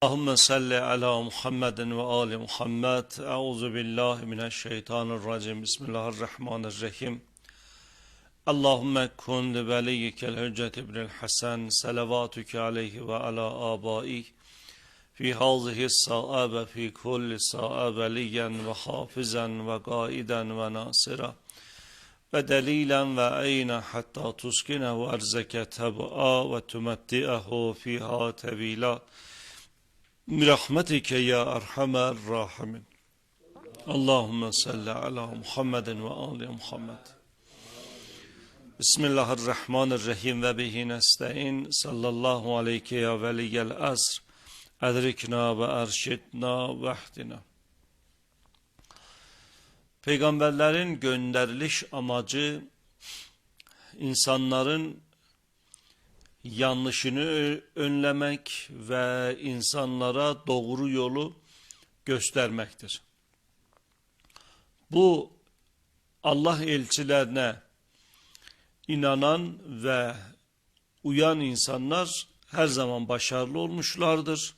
Allahümme salli ala Muhammedin ve ali Muhammed. Euzu billahi mineşşeytanirracim. Bismillahirrahmanirrahim. Allahümme kun li veliyyikel hüccet ibnil hasen. Selavatüke aleyhi ve ala abaih. Fi hazihi sa'abe fi kulli sa'abe liyen ve hafizen ve gaiden ve nasira. Ve delilen ve eyne hatta tuskinehu erzeke teb'a ve tümetti'ehu fiha tevila. Rahmetike ya erhamer rahimin. Allahümme salli ala Muhammedin ve ali Muhammed. Bismillahirrahmanirrahim ve bihi nesta'in. Sallallahu aleyke ya veliyel asr. Edrikna ve erşitna ve. Peygamberlerin gönderiliş amacı insanların yanlışını önlemek ve insanlara doğru yolu göstermektir. Bu Allah elçilerine inanan ve uyan insanlar her zaman başarılı olmuşlardır.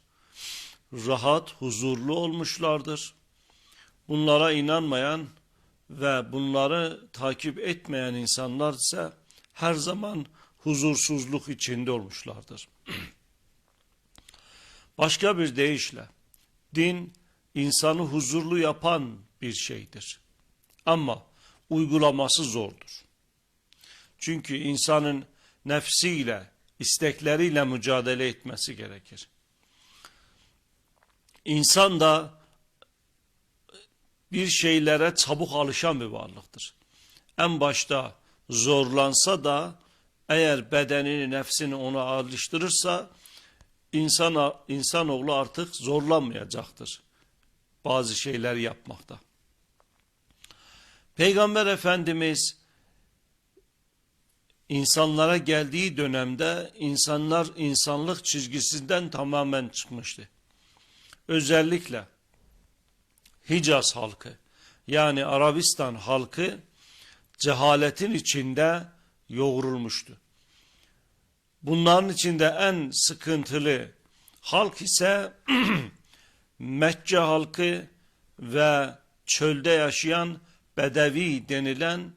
Rahat, huzurlu olmuşlardır. Bunlara inanmayan ve bunları takip etmeyen insanlar ise her zaman huzursuzluk içinde olmuşlardır. Başka bir deyişle din insanı huzurlu yapan bir şeydir. Ama uygulaması zordur. Çünkü insanın nefsiyle, istekleriyle mücadele etmesi gerekir. İnsan da bir şeylere çabuk alışan bir varlıktır. En başta zorlansa da eğer bedenini, nefsini ona alıştırırsa insan insanoğlu artık zorlanmayacaktır bazı şeyler yapmakta. Peygamber Efendimiz insanlara geldiği dönemde insanlar insanlık çizgisinden tamamen çıkmıştı. Özellikle Hicaz halkı yani Arabistan halkı cehaletin içinde yoğrulmuştu. Bunların içinde en sıkıntılı halk ise Mekke halkı ve çölde yaşayan Bedevi denilen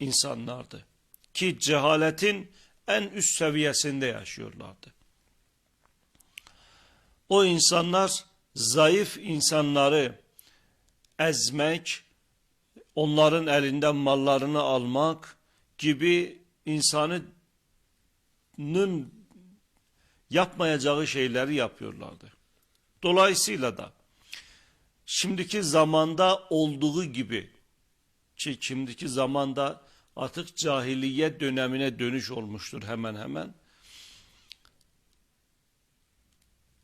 insanlardı. Ki cehaletin en üst seviyesinde yaşıyorlardı. O insanlar zayıf insanları ezmek, onların elinden mallarını almak gibi insanın yapmayacağı şeyleri yapıyorlardı. Dolayısıyla da şimdiki zamanda olduğu gibi ki şimdiki zamanda artık cahiliye dönemine dönüş olmuştur hemen hemen.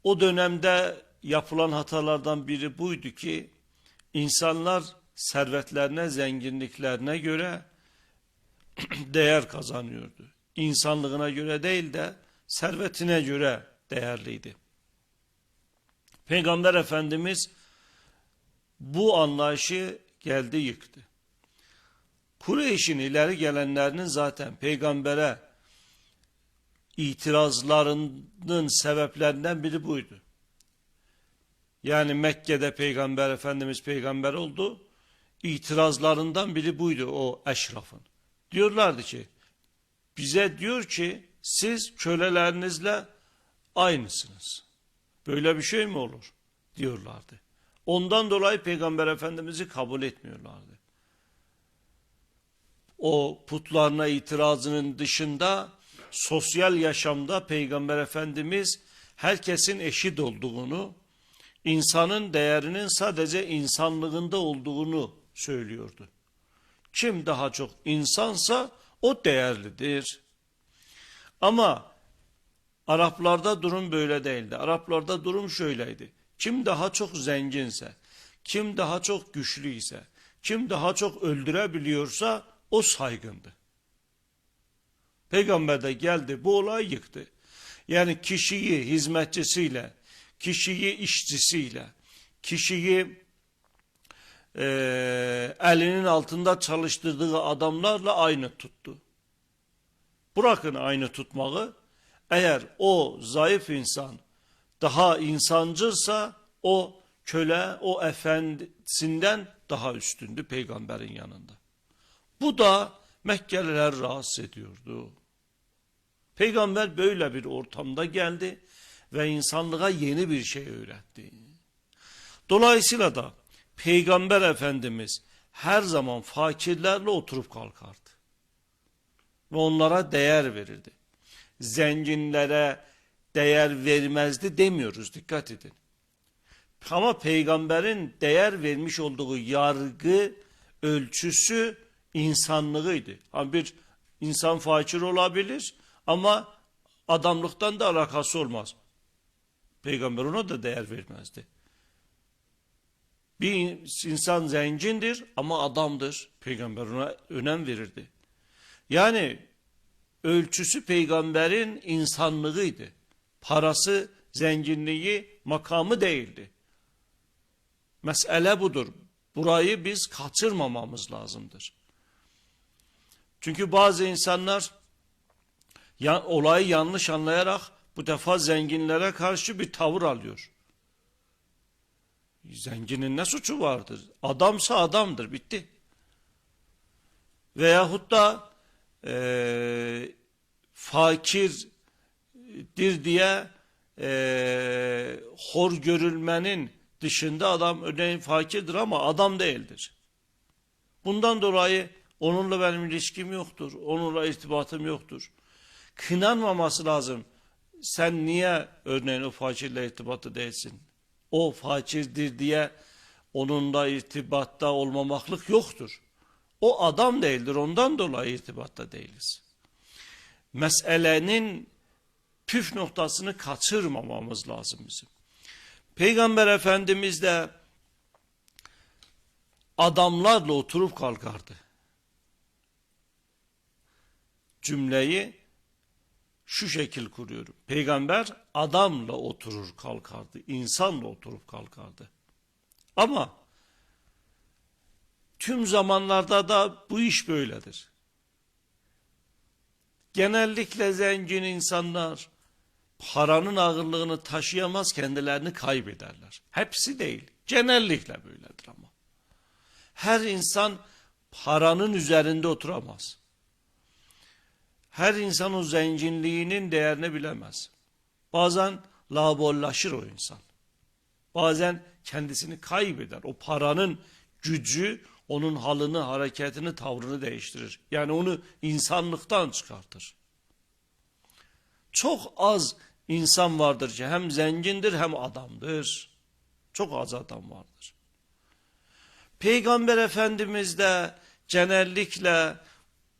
O dönemde yapılan hatalardan biri buydu ki insanlar servetlerine, zenginliklerine göre değer kazanıyordu. İnsanlığına göre değil de servetine göre değerliydi. Peygamber Efendimiz bu anlayışı geldi yıktı. Kureyş'in ileri gelenlerinin zaten peygambere itirazlarının sebeplerinden biri buydu. Yani Mekke'de peygamber Efendimiz peygamber oldu. İtirazlarından biri buydu o eşrafın. Diyorlardı ki bize diyor ki siz kölelerinizle aynısınız. Böyle bir şey mi olur? Diyorlardı. Ondan dolayı Peygamber Efendimiz'i kabul etmiyorlardı. O putlarına itirazının dışında sosyal yaşamda Peygamber Efendimiz herkesin eşit olduğunu, insanın değerinin sadece insanlığında olduğunu söylüyordu. Kim daha çok insansa o değerlidir. Ama Araplarda durum böyle değildi. Araplarda durum şöyleydi. Kim daha çok zenginse, kim daha çok güçlüyse, kim daha çok öldürebiliyorsa o saygındı. Peygamber de geldi bu olayı yıktı. Yani kişiyi hizmetçisiyle, kişiyi işçisiyle, kişiyi e, elinin altında çalıştırdığı adamlarla aynı tuttu. Bırakın aynı tutmağı, eğer o zayıf insan daha insancılsa o köle o efendisinden daha üstündü peygamberin yanında. Bu da Mekkeliler rahatsız ediyordu. Peygamber böyle bir ortamda geldi ve insanlığa yeni bir şey öğretti. Dolayısıyla da Peygamber Efendimiz her zaman fakirlerle oturup kalkardı. Ve onlara değer verirdi. Zenginlere değer vermezdi demiyoruz dikkat edin. Ama peygamberin değer vermiş olduğu yargı ölçüsü insanlığıydı. Ha bir insan fakir olabilir ama adamlıktan da alakası olmaz. Peygamber ona da değer vermezdi. Bir insan zengindir ama adamdır. Peygamber ona önem verirdi. Yani ölçüsü peygamberin insanlığıydı. Parası, zenginliği, makamı değildi. Mesele budur. Burayı biz kaçırmamamız lazımdır. Çünkü bazı insanlar ya, olayı yanlış anlayarak bu defa zenginlere karşı bir tavır alıyor. Zenginin ne suçu vardır? Adamsa adamdır, bitti. Veyahut da e, fakirdir diye e, hor görülmenin dışında adam örneğin fakirdir ama adam değildir. Bundan dolayı onunla benim ilişkim yoktur, onunla irtibatım yoktur. Kınanmaması lazım. Sen niye örneğin o fakirle irtibatı değilsin? O fakirdir diye onunla irtibatta olmamaklık yoktur. O adam değildir, ondan dolayı irtibatta değiliz. Meselenin püf noktasını kaçırmamamız lazım bizim. Peygamber Efendimiz de adamlarla oturup kalkardı. Cümleyi şu şekil kuruyorum. Peygamber adamla oturur kalkardı, insanla oturup kalkardı. Ama tüm zamanlarda da bu iş böyledir. Genellikle zengin insanlar paranın ağırlığını taşıyamaz kendilerini kaybederler. Hepsi değil. Genellikle böyledir ama. Her insan paranın üzerinde oturamaz. Her insan o zenginliğinin değerini bilemez. Bazen labollaşır o insan. Bazen kendisini kaybeder. O paranın gücü onun halını, hareketini, tavrını değiştirir. Yani onu insanlıktan çıkartır. Çok az insan vardır ki hem zengindir hem adamdır. Çok az adam vardır. Peygamber Efendimiz de genellikle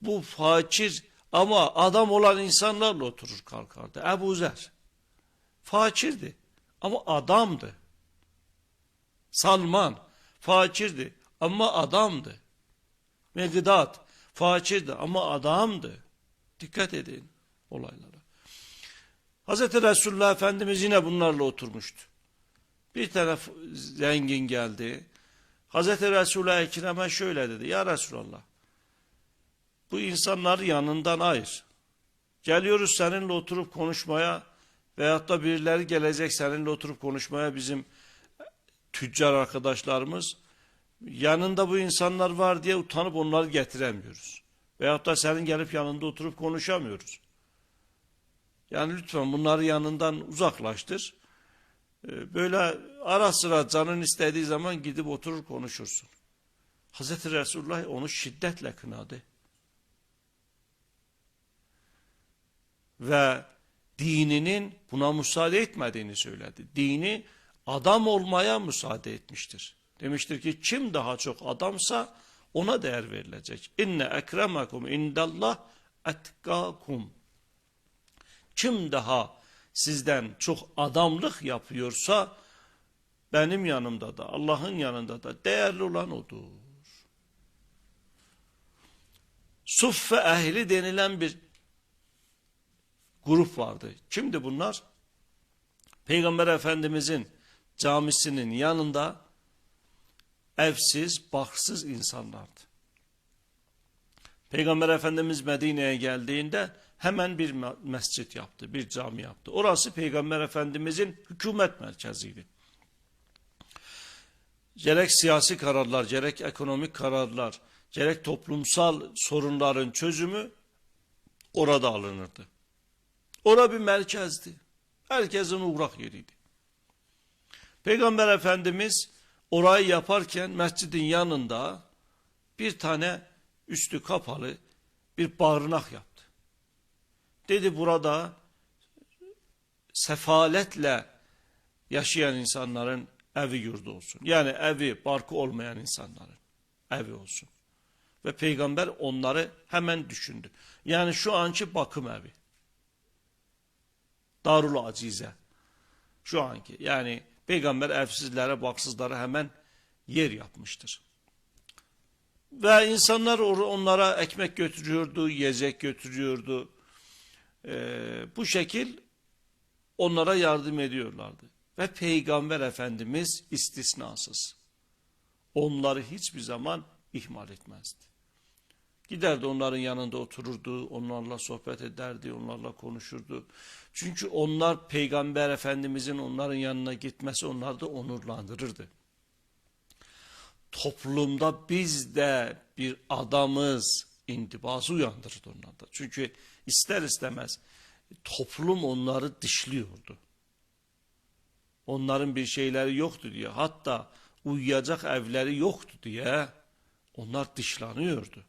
bu fakir ama adam olan insanlarla oturur kalkardı. Ebu Zer fakirdi ama adamdı. Salman fakirdi ama adamdı. Megdat fakirdi ama adamdı. Dikkat edin olaylara. Hazreti Resulullah Efendimiz yine bunlarla oturmuştu. Bir tane zengin geldi. Hazreti Resulullah Ekrem'e şöyle dedi. Ya Resulallah bu insanları yanından ayır. Geliyoruz seninle oturup konuşmaya veyahut da birileri gelecek seninle oturup konuşmaya bizim tüccar arkadaşlarımız yanında bu insanlar var diye utanıp onları getiremiyoruz. Veyahut da senin gelip yanında oturup konuşamıyoruz. Yani lütfen bunları yanından uzaklaştır. Ee, böyle ara sıra canın istediği zaman gidip oturur konuşursun. Hazreti Resulullah onu şiddetle kınadı. Ve dininin buna müsaade etmediğini söyledi. Dini adam olmaya müsaade etmiştir. Demiştir ki kim daha çok adamsa ona değer verilecek. İnne ekremekum indallah etkakum. Kim daha sizden çok adamlık yapıyorsa benim yanımda da Allah'ın yanında da değerli olan odur. Suffe ehli denilen bir grup vardı. Kimdi bunlar? Peygamber Efendimizin camisinin yanında evsiz, baksız insanlardı. Peygamber Efendimiz Medine'ye geldiğinde hemen bir me- mescit yaptı, bir cami yaptı. Orası Peygamber Efendimizin hükümet merkeziydi. Gerek siyasi kararlar, gerek ekonomik kararlar, gerek toplumsal sorunların çözümü orada alınırdı. Ora bir merkezdi. Herkesin uğrak yeriydi. Peygamber Efendimiz orayı yaparken mescidin yanında bir tane üstü kapalı bir barınak yaptı. Dedi burada sefaletle yaşayan insanların evi yurdu olsun. Yani evi, barkı olmayan insanların evi olsun. Ve peygamber onları hemen düşündü. Yani şu anki bakım evi. Darul Acize. Şu anki. Yani peygamber evsizlere, baksızlara hemen yer yapmıştır. Ve insanlar onlara ekmek götürüyordu, yiyecek götürüyordu. Ee, bu şekil onlara yardım ediyorlardı. Ve Peygamber Efendimiz istisnasız. Onları hiçbir zaman ihmal etmezdi. Giderdi onların yanında otururdu, onlarla sohbet ederdi, onlarla konuşurdu. Çünkü onlar Peygamber Efendimizin onların yanına gitmesi onları da onurlandırırdı. Toplumda biz de bir adamız intibası uyandırırdı onlarda. Çünkü ister istemez toplum onları dışlıyordu. Onların bir şeyleri yoktu diye hatta uyuyacak evleri yoktu diye onlar dışlanıyordu.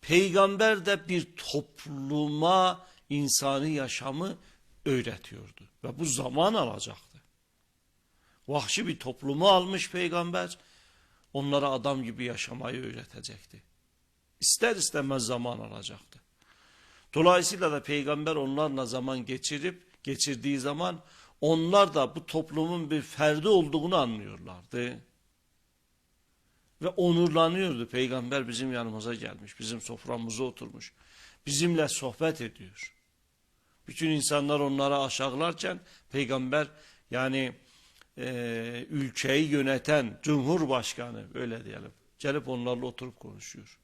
Peygamber de bir topluma insani yaşamı öğretiyordu. Ve bu zaman alacaktı. Vahşi bir toplumu almış peygamber, onlara adam gibi yaşamayı öğretecekti. İster istemez zaman alacaktı. Dolayısıyla da peygamber onlarla zaman geçirip, geçirdiği zaman onlar da bu toplumun bir ferdi olduğunu anlıyorlardı. Ve onurlanıyordu. Peygamber bizim yanımıza gelmiş, bizim soframıza oturmuş. Bizimle sohbet ediyor. Bütün insanlar onlara aşağılarken peygamber yani e, ülkeyi yöneten cumhurbaşkanı öyle diyelim. Gelip onlarla oturup konuşuyor.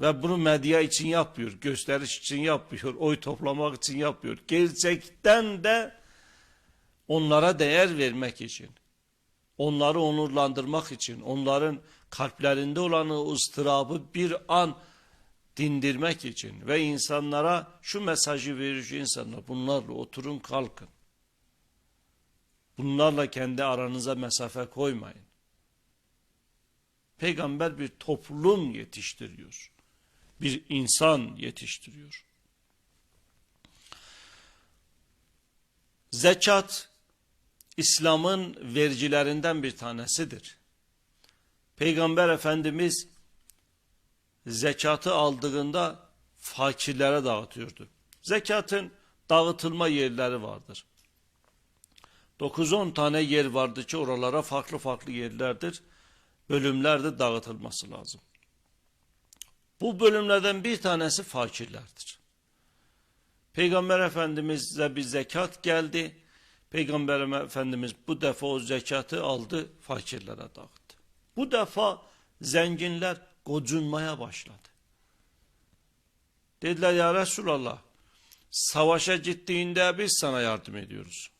Ve bunu medya için yapmıyor, gösteriş için yapmıyor, oy toplamak için yapmıyor. Gerçekten de onlara değer vermek için onları onurlandırmak için, onların kalplerinde olan o ıstırabı bir an dindirmek için ve insanlara şu mesajı verici insanlar bunlarla oturun kalkın. Bunlarla kendi aranıza mesafe koymayın. Peygamber bir toplum yetiştiriyor. Bir insan yetiştiriyor. Zekat İslam'ın vericilerinden bir tanesidir. Peygamber Efendimiz zekatı aldığında fakirlere dağıtıyordu. Zekatın dağıtılma yerleri vardır. 9-10 tane yer vardı ki oralara farklı farklı yerlerdir. Bölümlerde dağıtılması lazım. Bu bölümlerden bir tanesi fakirlerdir. Peygamber Efendimiz'e bir zekat geldi. Peygamber Efendimiz bu defa o zekatı aldı fakirlere dağıttı. Bu defa zenginler gocunmaya başladı. Dediler ya Resulallah savaşa gittiğinde biz sana yardım ediyoruz.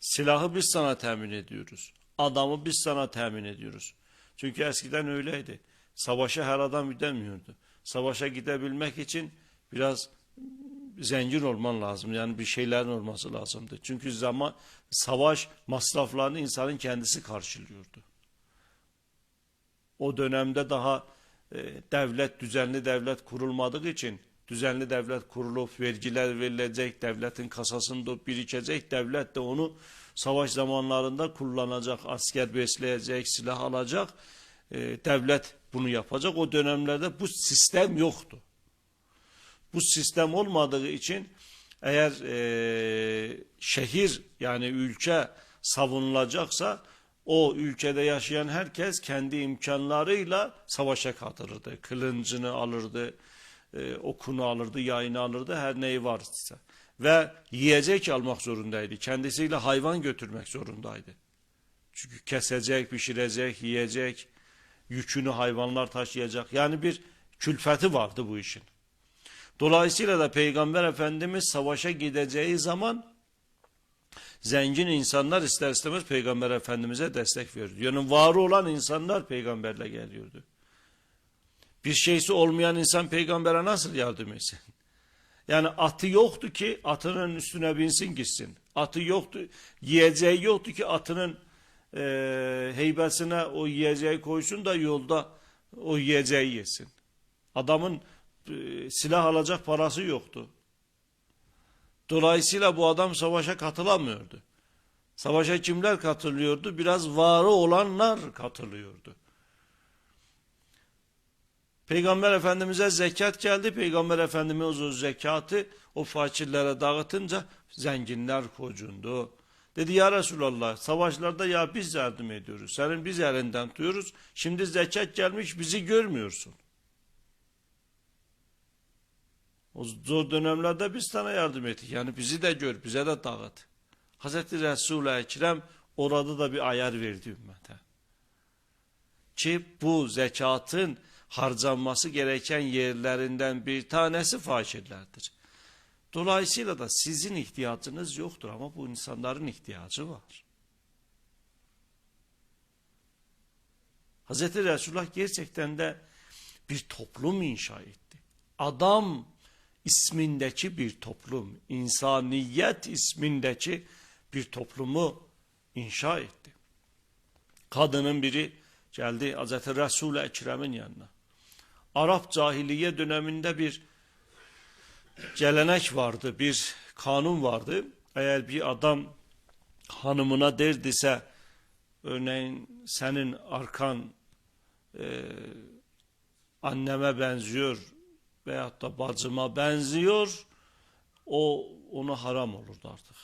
Silahı biz sana temin ediyoruz. Adamı biz sana temin ediyoruz. Çünkü eskiden öyleydi. Savaşa her adam gidemiyordu. Savaşa gidebilmek için biraz zengin olman lazım. Yani bir şeylerin olması lazımdı. Çünkü zaman savaş masraflarını insanın kendisi karşılıyordu. O dönemde daha e, devlet, düzenli devlet kurulmadığı için düzenli devlet kurulup vergiler verilecek, devletin kasasında birikecek, devlet de onu savaş zamanlarında kullanacak, asker besleyecek, silah alacak, e, devlet bunu yapacak. O dönemlerde bu sistem yoktu. Bu sistem olmadığı için eğer e, şehir yani ülke savunulacaksa o ülkede yaşayan herkes kendi imkanlarıyla savaşa katılırdı. Kılıncını alırdı, e, okunu alırdı, yayını alırdı, her neyi varsa. Ve yiyecek almak zorundaydı. Kendisiyle hayvan götürmek zorundaydı. Çünkü kesecek, pişirecek, yiyecek, yükünü hayvanlar taşıyacak. Yani bir Külfeti vardı bu işin. Dolayısıyla da Peygamber Efendimiz savaşa gideceği zaman zengin insanlar ister istemez Peygamber Efendimiz'e destek veriyordu. Yani var olan insanlar peygamberle geliyordu. Bir şeysi olmayan insan peygambere nasıl yardım etsin? Yani atı yoktu ki atının üstüne binsin gitsin. Atı yoktu, yiyeceği yoktu ki atının e, heybesine o yiyeceği koysun da yolda o yiyeceği yesin. Adamın e, silah alacak parası yoktu. Dolayısıyla bu adam savaşa katılamıyordu. Savaşa kimler katılıyordu? Biraz varı olanlar katılıyordu. Peygamber Efendimiz'e zekat geldi. Peygamber Efendimiz o zekatı o fakirlere dağıtınca zenginler kocundu. Dedi ya Resulallah savaşlarda ya biz yardım ediyoruz. Senin biz elinden tutuyoruz. Şimdi zekat gelmiş bizi görmüyorsun. O zor dönemlerde biz sana yardım ettik. Yani bizi de gör, bize de dağıt. Hazreti Resul-i Ekrem orada da bir ayar verdi ümmete. Ki bu zekatın harcanması gereken yerlerinden bir tanesi fakirlerdir. Dolayısıyla da sizin ihtiyacınız yoktur ama bu insanların ihtiyacı var. Hazreti Resulullah gerçekten de bir toplum inşa etti. Adam ismindeki bir toplum, insaniyet ismindeki bir toplumu inşa etti. Kadının biri geldi Hazreti Resul-i Ekrem'in yanına. Arap cahiliye döneminde bir gelenek vardı, bir kanun vardı. Eğer bir adam hanımına derdise, örneğin senin arkan e, anneme benziyor veyahut da bacıma benziyor, o ona haram olurdu artık.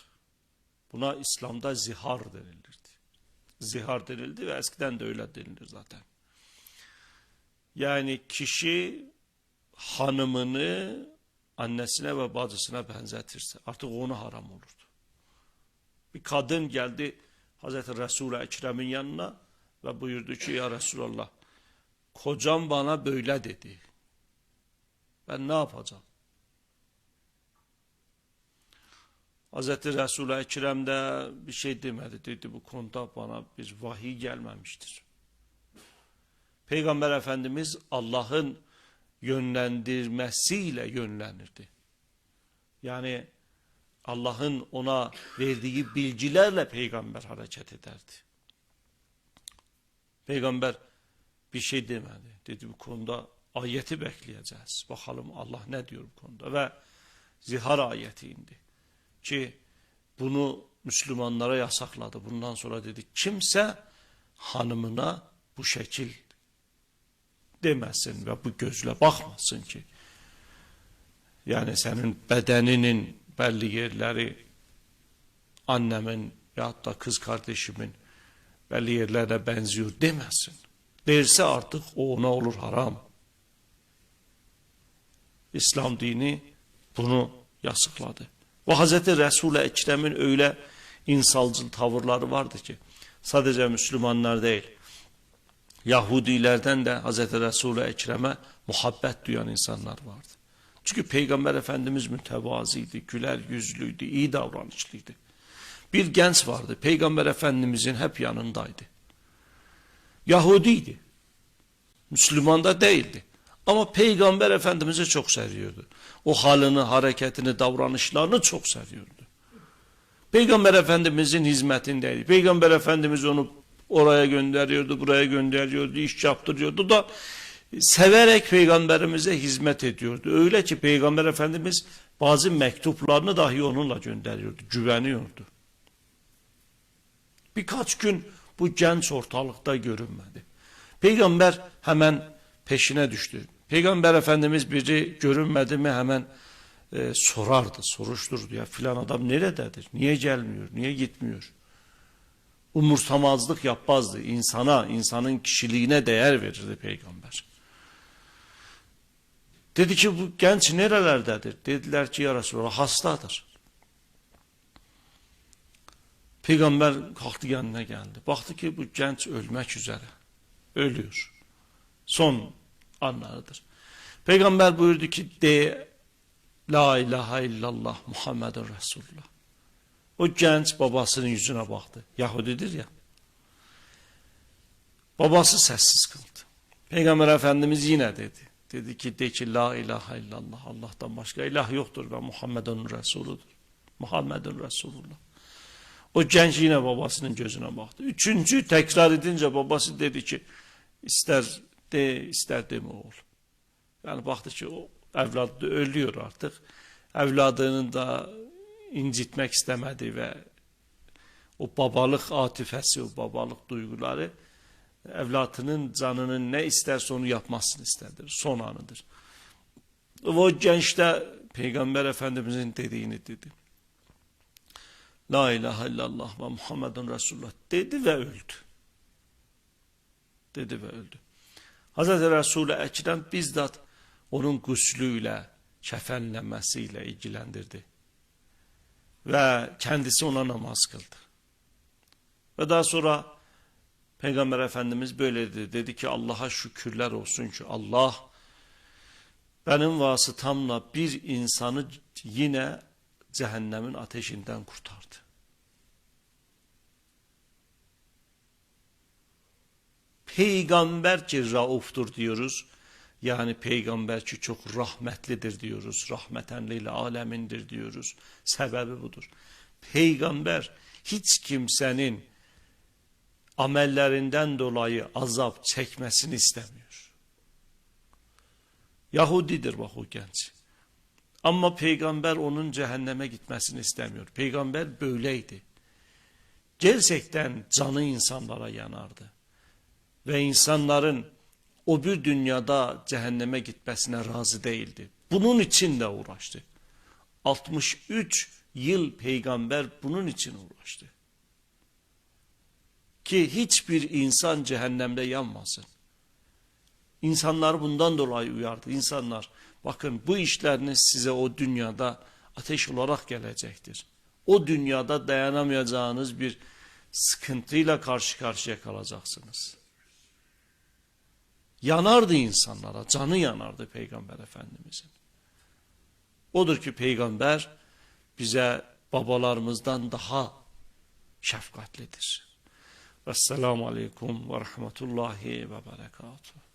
Buna İslam'da zihar denilirdi. Zihar denildi ve eskiden de öyle denilir zaten. Yani kişi hanımını annesine ve bacısına benzetirse artık onu haram olurdu. Bir kadın geldi Hazreti Resul-i Ekrem'in yanına ve buyurdu ki ya Resulallah kocam bana böyle dedi. Ben ne yapacağım? Hazreti Resul-i Ekrem de bir şey demedi. Dedi bu konuda bana bir vahiy gelmemiştir. Peygamber Efendimiz Allah'ın yönlendirmesiyle yönlenirdi. Yani Allah'ın ona verdiği bilgilerle peygamber hareket ederdi. Peygamber bir şey demedi. Dedi bu konuda ayeti bekleyeceğiz. Bakalım Allah ne diyor bu konuda ve zihar ayeti indi. Ki bunu Müslümanlara yasakladı. Bundan sonra dedi kimse hanımına bu şekil demesin ve bu gözle bakmasın ki. Yani senin bedeninin belli yerleri annemin ya da kız kardeşimin belli yerlere benziyor demesin. Derse artık o ona olur haram. İslam dini bunu yasakladı. Ve Hazreti Resul-i Ekrem'in öyle insancıl tavırları vardı ki sadece Müslümanlar değil Yahudilerden de Hazreti Resul-i Ekrem'e muhabbet duyan insanlar vardı. Çünkü Peygamber Efendimiz mütevaziydi, güler yüzlüydü, iyi davranışlıydı. Bir genç vardı, Peygamber Efendimizin hep yanındaydı. Yahudiydi, Müslüman da değildi. Ama Peygamber Efendimiz'i çok seviyordu. O halini, hareketini, davranışlarını çok seviyordu. Peygamber Efendimizin hizmetindeydi. Peygamber Efendimiz onu oraya gönderiyordu, buraya gönderiyordu, iş yaptırıyordu da severek peygamberimize hizmet ediyordu. Öyle ki peygamber efendimiz bazı mektuplarını dahi onunla gönderiyordu, güveniyordu. Birkaç gün bu genç ortalıkta görünmedi. Peygamber hemen peşine düştü. Peygamber efendimiz biri görünmedi mi hemen e, sorardı, soruşturdu ya filan adam nerededir, niye gelmiyor, niye gitmiyor umursamazlık yapmazdı. İnsana, insanın kişiliğine değer verirdi peygamber. Dedi ki bu genç nerelerdedir? Dediler ki ya Resulallah hastadır. Peygamber kalktı yanına geldi. Baktı ki bu genç ölmek üzere. Ölüyor. Son anlarıdır. Peygamber buyurdu ki de La ilahe illallah Muhammedun Resulullah. O genç babasının yüzüne baktı. Yahudidir ya. Babası sessiz kaldı. Peygamber Efendimiz yine dedi. Dedi ki de ki la ilahe illallah Allah'tan başka ilah yoktur ve Muhammedun Resuludur. Muhammedun Resulullah. O genç yine babasının gözüne baktı. Üçüncü tekrar edince babası dedi ki ister de ister deme oğul. Yani baktı ki o evladı da ölüyor artık. Evladını da incitmek istemedi ve o babalık atifesi, o babalık duyguları evlatının canının ne isterse onu yapmasını istedir. Son anıdır. O genç de Peygamber Efendimizin dediğini dedi. La ilahe illallah ve Muhammedun Resulullah dedi ve öldü. Dedi ve öldü. Hazreti Resul-i Ekrem bizzat onun guslüyle, kefenlemesiyle ilgilendirdi. Ve kendisi ona namaz kıldı. Ve daha sonra Peygamber Efendimiz böyle dedi. Dedi ki Allah'a şükürler olsun ki Allah benim vasıtamla bir insanı yine cehennemin ateşinden kurtardı. Peygamber ki rauftur diyoruz. Yani peygamber ki çok rahmetlidir diyoruz. Rahmeten lil alemindir diyoruz. Sebebi budur. Peygamber hiç kimsenin amellerinden dolayı azap çekmesini istemiyor. Yahudidir bak o genç. Ama peygamber onun cehenneme gitmesini istemiyor. Peygamber böyleydi. Gerçekten canı insanlara yanardı. Ve insanların o bir dünyada cehenneme gitmesine razı değildi. Bunun için de uğraştı. 63 yıl peygamber bunun için uğraştı. Ki hiçbir insan cehennemde yanmasın. İnsanlar bundan dolayı uyardı. İnsanlar bakın bu işleriniz size o dünyada ateş olarak gelecektir. O dünyada dayanamayacağınız bir sıkıntıyla karşı karşıya kalacaksınız. Yanardı insanlara, canı yanardı Peygamber Efendimizin. Odur ki Peygamber bize babalarımızdan daha şefkatlidir. Vesselamu Aleyküm ve Rahmetullahi ve Berekatuhu.